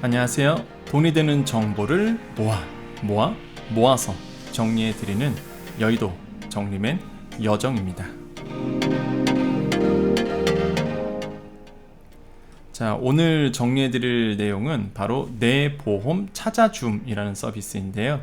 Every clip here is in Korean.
안녕하세요. 돈이 되는 정보를 모아 모아 모아서 정리해 드리는 여의도 정리맨 여정입니다. 자, 오늘 정리해 드릴 내용은 바로 내 보험 찾아줌이라는 서비스인데요.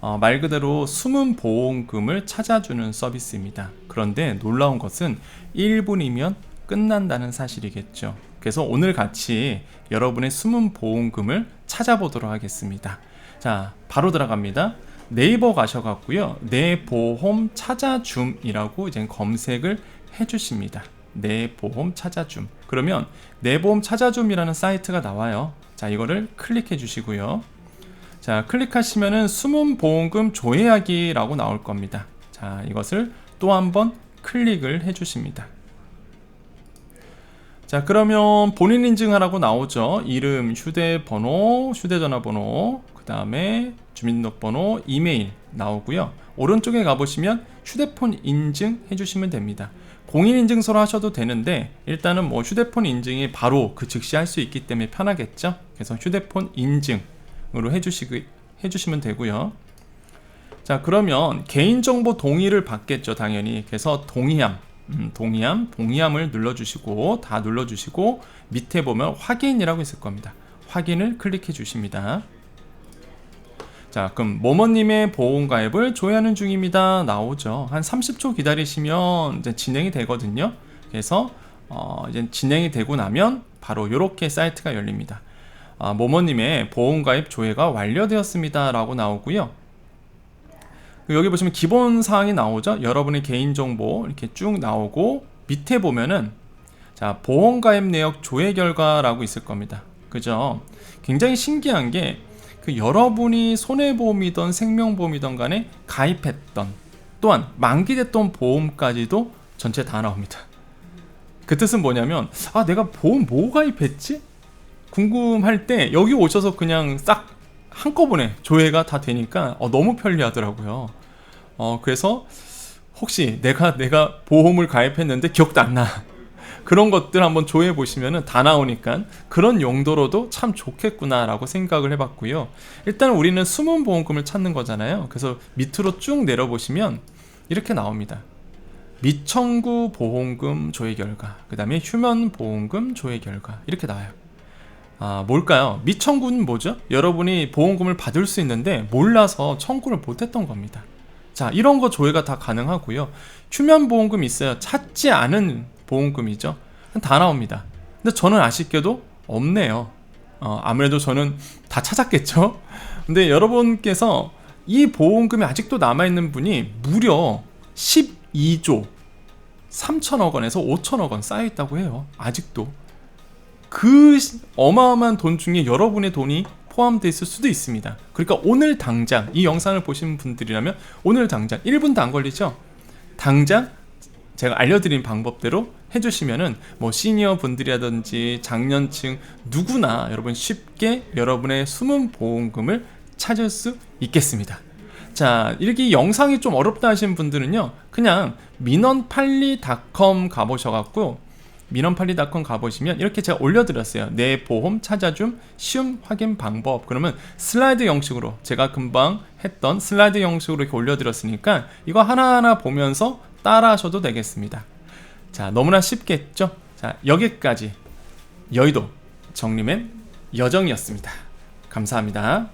어, 말 그대로 숨은 보험금을 찾아주는 서비스입니다. 그런데 놀라운 것은 1분이면 끝난다는 사실이겠죠. 그래서 오늘 같이 여러분의 숨은 보험금을 찾아보도록 하겠습니다. 자, 바로 들어갑니다. 네이버 가셔갖고요. 내 보험 찾아줌이라고 이제 검색을 해주십니다. 내 보험 찾아줌. 그러면 내 보험 찾아줌이라는 사이트가 나와요. 자, 이거를 클릭해 주시고요. 자, 클릭하시면은 숨은 보험금 조회하기라고 나올 겁니다. 자, 이것을 또 한번 클릭을 해 주십니다. 자, 그러면 본인 인증하라고 나오죠. 이름, 휴대번호, 휴대전화번호, 그 다음에 주민등록번호, 이메일 나오고요. 오른쪽에 가보시면 휴대폰 인증 해주시면 됩니다. 공인인증서로 하셔도 되는데 일단은 뭐 휴대폰 인증이 바로 그 즉시 할 수 있기 때문에 편하겠죠. 그래서 휴대폰 인증으로 해주시고 해주시면 되고요. 자 그러면 개인정보 동의를 받겠죠 당연히 그래서 동의함 음, 동의함 동의함을 눌러주시고 다 눌러주시고 밑에 보면 확인이라고 있을 겁니다. 확인을 클릭해 주십니다. 자 그럼 모모님의 보험가입을 조회하는 중입니다. 나오죠. 한 30초 기다리시면 이제 진행이 되거든요. 그래서 어, 이제 진행이 되고 나면 바로 이렇게 사이트가 열립니다. 아, 모모님의 보험가입 조회가 완료되었습니다 라고 나오고요 여기 보시면 기본 사항이 나오죠. 여러분의 개인 정보 이렇게 쭉 나오고 밑에 보면은 자 보험 가입 내역 조회 결과라고 있을 겁니다. 그죠? 굉장히 신기한 게 그 여러분이 손해보험이던 생명보험이던 간에 가입했던 또한 만기됐던 보험까지도 전체 다 나옵니다. 그 뜻은 뭐냐면 아 내가 보험 뭐 가입했지? 궁금할 때 여기 오셔서 그냥 싹 한꺼번에 조회가 다 되니까 어, 너무 편리하더라고요. 어, 그래서 혹시 내가 내가 보험을 가입했는데 기억도 안 나. 그런 것들 한번 조회해 보시면은 다 나오니까 그런 용도로도 참 좋겠구나라고 생각을 해봤고요. 일단 우리는 숨은 보험금을 찾는 거잖아요. 그래서 밑으로 쭉 내려보시면 이렇게 나옵니다. 미청구 보험금 조회 결과, 그 다음에 휴면 보험금 조회 결과 이렇게 나와요. 아, 뭘까요? 미청구는 뭐죠? 여러분이 보험금을 받을 수 있는데 몰라서 청구를 못했던 겁니다. 자, 이런 거 조회가 다 가능하고요. 휴면 보험금 있어요. 찾지 않은 보험금이죠. 다 나옵니다. 근데 저는 아쉽게도 없네요. 어, 아무래도 저는 다 찾았겠죠. 근데 여러분께서 이 보험금이 아직도 남아있는 분이 무려 12조 3천억 원에서 5천억 원 쌓여있다고 해요. 아직도. 그 어마어마한 돈 중에 여러분의 돈이 포함되어 있을 수도 있습니다. 그러니까 오늘 당장 이 영상을 보신 분들이라면 오늘 당장 1분도 안 걸리죠? 당장 제가 알려드린 방법대로 해주시면은 뭐 시니어 분들이라든지 장년층 누구나 여러분 쉽게 여러분의 숨은 보험금을 찾을 수 있겠습니다. 자, 이렇게 영상이 좀 어렵다 하신 분들은요, 그냥 민원팔리닷컴 가보셔갖고 민원팔리닷컴 가보시면 이렇게 제가 올려드렸어요. 내 보험 찾아줌 쉬움 확인 방법. 그러면 슬라이드 형식으로 제가 금방 했던 슬라이드 형식으로 이렇게 올려드렸으니까 이거 하나하나 보면서 따라 하셔도 되겠습니다. 자, 너무나 쉽겠죠? 자, 여기까지 여의도 정리맨 여정이었습니다. 감사합니다.